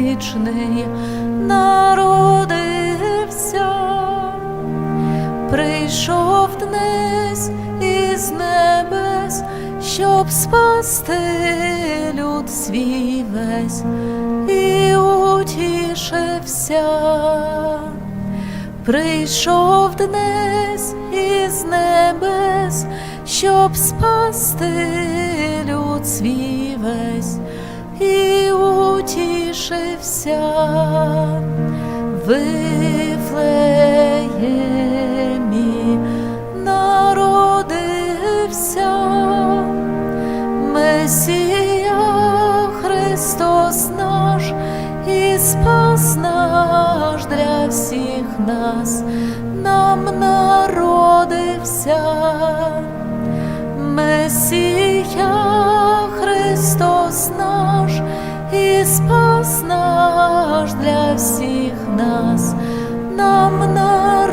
вічний народився, прийшов днес із небес, щоб спасти люд свій весь. І утішився. Прийшов днес із небес, щоб спасти люд свій весь і утішився. Вифлеємі народився Месія Христос наш і спас наш для всіх нас, нам народився. Месія Христос наш і спас наш для всіх нас, нам народився,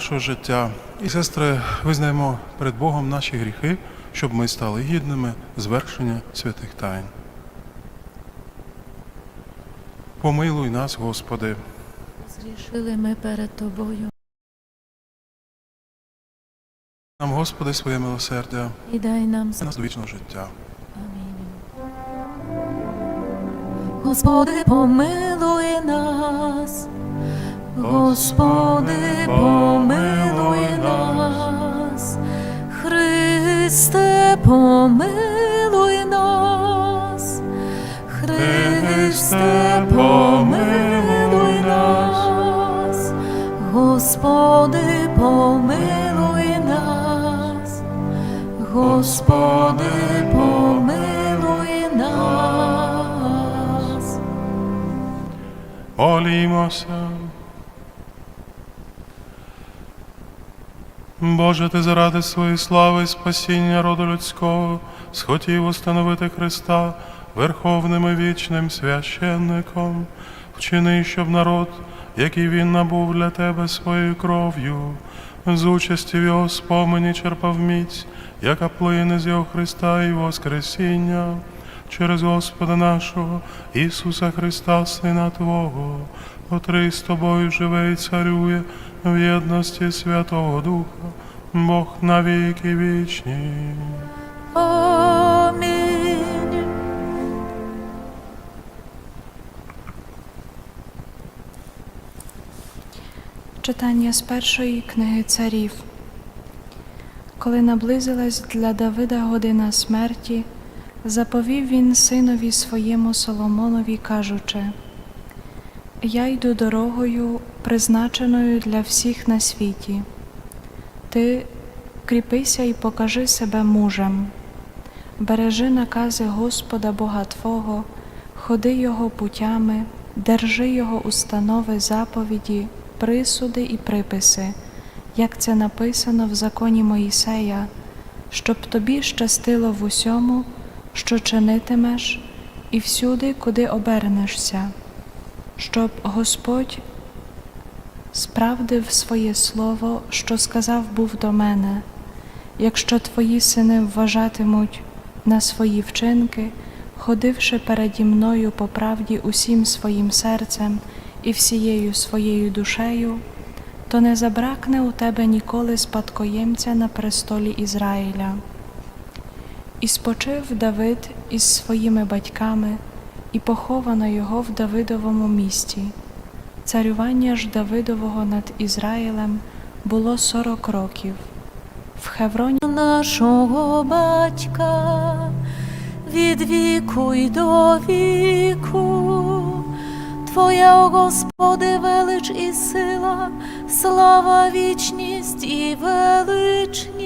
нашого життя. І, сестри, визнаємо перед Богом наші гріхи, щоб ми стали гідними звершення святих тайн. Помилуй нас, Господи. Зрішили ми перед тобою Нам, Господи, своє милосердя, і дай нам нас до вічного життя. Амінь. Господи, помилуй нас, Господи, помилуй нас, Христе, помилуй нас, Христе, помилуй нас, Господи, помилуй нас. Господи, помилуй нас. Молімося. Боже, ти заради своєї слави і спасіння роду людського схотів установити Христа верховним і вічним священником, вчини, щоб народ, який він набув для тебе своєю кров'ю, з участі в його спомені черпав міць, яка плине з його Христа і Воскресіння через Господа нашого Ісуса Христа, Сина Твого, котрий з тобою живе і царює в єдності Святого Духа, Бог навіки вічні. Амінь. Читання з першої книги царів. Коли наблизилась для Давида година смерті, заповів він синові своєму Соломонові, кажучи: Я йду дорогою, призначеною для всіх на світі. Ти кріпися і покажи себе мужем, бережи накази Господа Бога Твого, ходи Його путями, держи Його установи, заповіді, присуди і приписи, як це написано в законі Моїсея, щоб тобі щастило в усьому, що чинитимеш, і всюди, куди обернешся, щоб Господь справдив своє слово, що сказав був до мене. Якщо твої сини вважатимуть на свої вчинки, ходивши переді мною по правді усім своїм серцем і всією своєю душею, то не забракне у тебе ніколи спадкоємця на престолі Ізраїля. І спочив Давид із своїми батьками, і поховано його в Давидовому місті. Царювання ж Давидового над Ізраїлем було сорок років. В Хевроні Нашого батька від віку й до віку. Твоя, о Господи, велич і сила, слава, вічність і величність,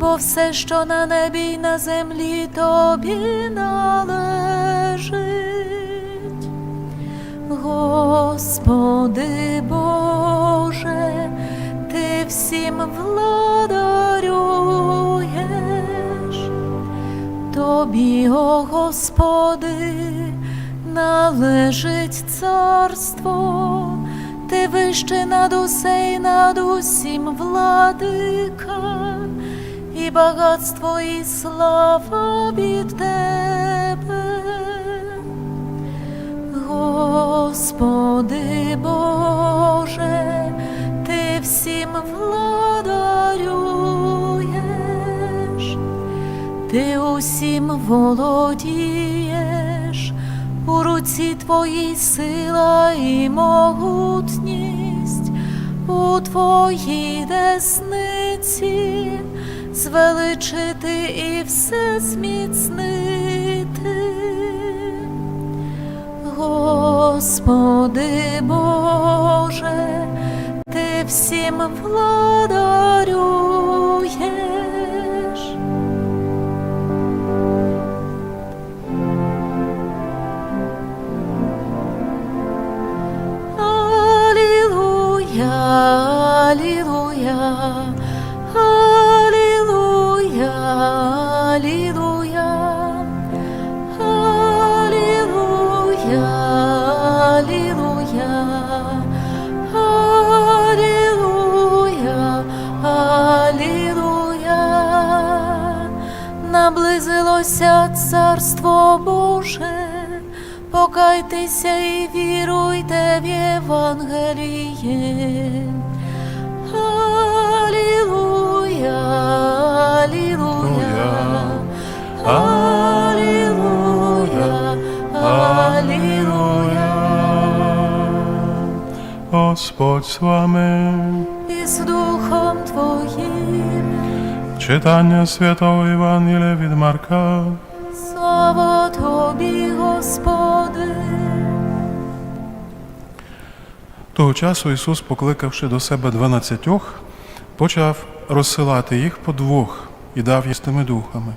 бо все, що на небі й на землі тобі належить, Господи Боже, ти всім владарюєш, тобі, о Господи, належить царство. Ти вище над усе і над усім владика і багатство, і слава від Тебе. Господи Боже, Ти всім владарюєш, Ти усім володієш, у руці Твоїй сила і могутність, у Твоїй десниці звеличити і все зміцнити. Господи Боже, Ти всім владарюєш. Наблизилося царство Боже, покайтеся і віруйте в Євангеліє. Алілуя, алілуя. Алілуя, алілуя. Господь з вами. І з духом Твоїм, Читання святого Євангелія від Марка. слава Тобі, Господи. Того часу Ісус, покликавши до себе дванадцятьох, почав розсилати їх по двох і дав їстими духами.